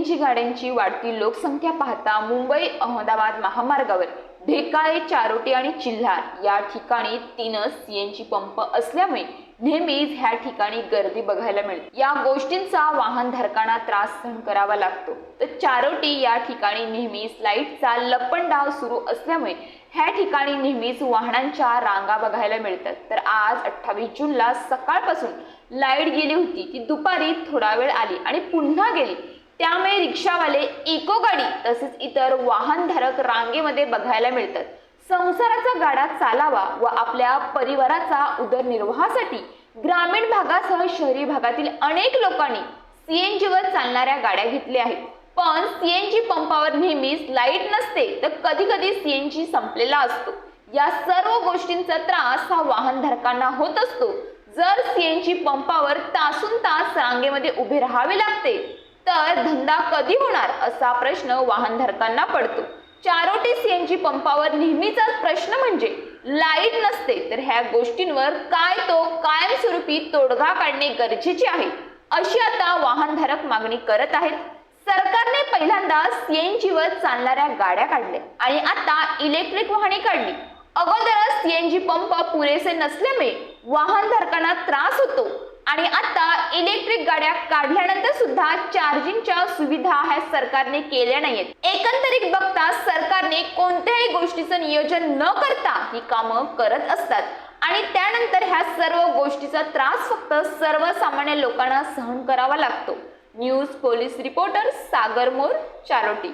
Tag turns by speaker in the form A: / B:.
A: गाड्यांची वाढती लोकसंख्या पाहता मुंबई अहमदाबाद महामार्गावर ढेकाळे चारोटी आणि चिल्हार या ठिकाणी तीनच सीएनजी पंप असल्यामुळे नेहमीच ह्या ठिकाणी गर्दी बघायला मिळते. या गोष्टींचा वाहनधारकांना त्रास सहन करावा लागतो. तर चारोटी या ठिकाणी नेहमीच लाईटचा लपंडाव सुरू असल्यामुळे ह्या ठिकाणी नेहमीच वाहनांच्या रांगा बघायला मिळतात. तर आज अठ्ठावीस जूनला सकाळपासून लाइट गेली होती ती दुपारी थोडा वेळ आली आणि पुन्हा गेली. त्यामुळे रिक्षावाले इको गाडी तसेच इतर वाहनधारक रांगेमध्ये बघायला मिळतात. संसाराचा गाडा चालावा व आपल्या परिवाराचा उदरनिर्वाहासाठी ग्रामीण भागासह शहरी भागातील अनेक लोकांनी सीएनजीवर चालणाऱ्या गाड्या घेतल्या आहेत. पण सीएनजी पंपावर नेहमीच लाइट नसते तर कधी कधी सीएनजी संपलेला असतो. या सर्व गोष्टींचा त्रास हा वाहनधारकांना होत असतो. जर सीएनजी पंपावर तासून तास रांगेमध्ये उभे राहावे लागते तर धंदा कधी होणार असा प्रश्न वाहनधारकांना पडतो. चारोटी सीएनजी पंपावर नेहमीचाच प्रश्न म्हणजे लाइट नसते तर ह्या गोष्टींवर काय तो कायमस्वरूपी तोडगा काढणे गरजेचे आहे अशी आता वाहनधारक मागणी करत आहेत. सरकारने पहिल्यांदा सीएनजी वर चालणाऱ्या गाड्या काढल्या आणि आता इलेक्ट्रिक वाहने काढली. अगोदरच सीएनजी पंप पुरेसे नसल्यामुळे वाहनधारकांना त्रास होतो. आणि आता इलेक्ट्रिक गाड्या काढल्यानंतर सुद्धा चार्जिंगच्या सुविधा ह्या सरकारने केल्या नाहीयेत. एकंदरीत बघता सरकारने कोणत्याही गोष्टीचं नियोजन न करता ही कामं करत असतात. आणि त्यानंतर ह्या सर्व गोष्टीचा त्रास फक्त सर्वसामान्य लोकांना सहन करावा लागतो. News police reporter Sagar More Charoti.